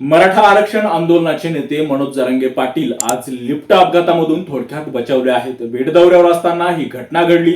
मराठा आरक्षण आंदोलनाचे नेते मनोज जरांगे पाटील आज लिफ्ट अपघातामधून थोडक्यात बचावले आहेत. बीड दौऱ्यावर असताना ही घटना घडली.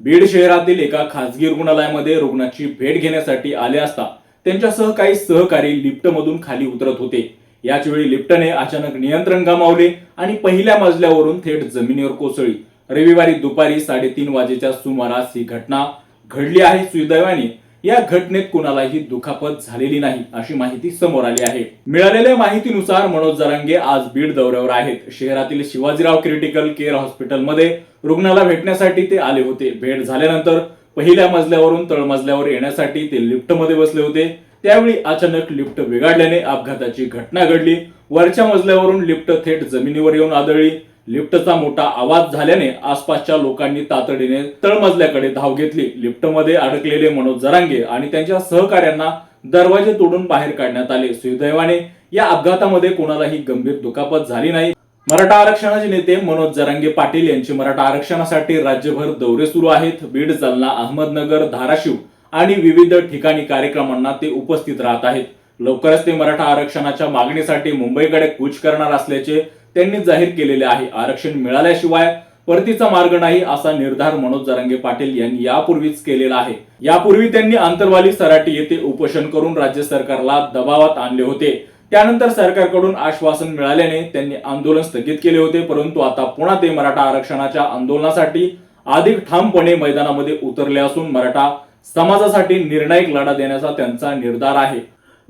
बीड शहरातील एका खासगी रुग्णालयामध्ये रुग्णाची भेट घेण्यासाठी आले असता त्यांच्यासह काही सहकारी लिफ्टमधून खाली उतरत होते. याच वेळी लिफ्टने अचानक नियंत्रण गमावले आणि पहिल्या मजल्यावरून थेट जमिनीवर कोसळली. रविवारी दुपारी साडेतीन वाजेच्या सुमारास ही घटना घडली आहे. सुदैवाने या घटनेत कुणालाही दुखापत झालेली नाही अशी माहिती समोर आली आहे. मिळालेल्या माहितीनुसार मनोज जरांगे आज बीड दौऱ्यावर आहेत. शहरातील शिवाजीराव क्रिटिकल केअर हॉस्पिटलमध्ये रुग्णाला भेटण्यासाठी ते आले होते. भेट झाल्यानंतर पहिल्या मजल्यावरून तळमजल्यावर येण्यासाठी ते लिफ्टमध्ये बसले होते. त्यावेळी अचानक लिफ्ट बिघडल्याने अपघाताची घटना घडली. वरच्या मजल्यावरून लिफ्ट थेट जमिनीवर येऊन आदळली. लिफ्टचा मोठा आवाज झाल्याने आसपासच्या लोकांनी तातडीने तळमजल्याकडे धाव घेतली. लिफ्टमध्ये अडकलेले मनोज जरांगे आणि त्यांच्या सहकाऱ्यांना दरवाजे तोडून बाहेर काढण्यात आले. सुदैवाने या अपघातामध्ये कोणालाही गंभीर दुखापत झाली नाही. मराठा आरक्षणाचे नेते मनोज जरांगे पाटील यांचे मराठा आरक्षणासाठी राज्यभर दौरे सुरू आहेत. बीड जालना अहमदनगर धाराशिव आणि विविध ठिकाणी कार्यक्रमांना ते उपस्थित राहत आहेत. लवकरच ते मराठा आरक्षणाच्या मागणीसाठी मुंबईकडे कूच करणार असल्याचे त्यांनी जाहीर केलेले आहे. आरक्षण मिळाल्याशिवाय परतीचा मार्ग नाही असा निर्धार मनोज जरांगे पाटील यांनी यापूर्वीच केलेला आहे. यापूर्वी त्यांनी आंतरवाली सराटी येथे उपोषण करून राज्य सरकारला दबावात आणले होते. त्यानंतर सरकारकडून आश्वासन मिळाल्याने त्यांनी आंदोलन स्थगित केले होते परंतु आता पुन्हा ते मराठा आरक्षणाच्या आंदोलनासाठी अधिक ठामपणे मैदानामध्ये उतरले असून मराठा समाजासाठी निर्णायक लढा देण्याचा त्यांचा निर्धार आहे.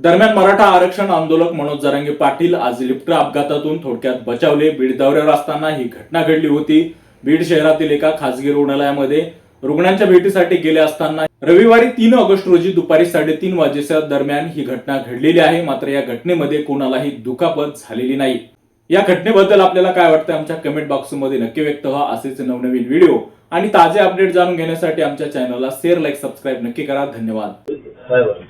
दरम्यान मराठा आरक्षण आंदोलक मनोज जरांगे पाटील आज लिफ्ट अपघातातून थोडक्यात बचावले. बीड दौऱ्यावर असताना ही घटना घडली होती. बीड शहरातील एका खासगी रुग्णालयामध्ये रुग्णांच्या भेटीसाठी गेले असताना रविवारी तीन ऑगस्ट रोजी दुपारी साडेतीन वाजेच्या दरम्यान ही घटना घडलेली आहे. मात्र या घटनेमध्ये कोणालाही दुखापत झालेली नाही. या घटनेबद्दल आपल्याला काय वाटतं आमच्या कमेंट बॉक्समध्ये नक्की व्यक्त व्हा. असेच नवनवीन व्हिडिओ आणि ताजे अपडेट जाणून घेण्यासाठी आमच्या चॅनलला शेअर लाईक सबस्क्राईब नक्की करा. धन्यवाद.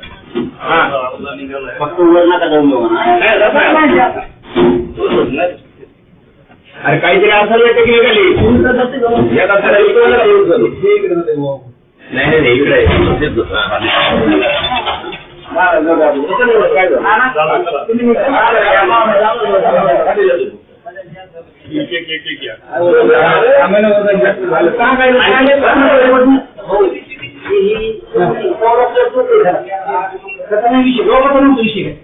का फक्त उघड नका जाऊन अरे काहीतरी असेल ना टेक्निकली या कचरा इकडे नका येऊन चालू. नाही नाही इकडे. 能追寻。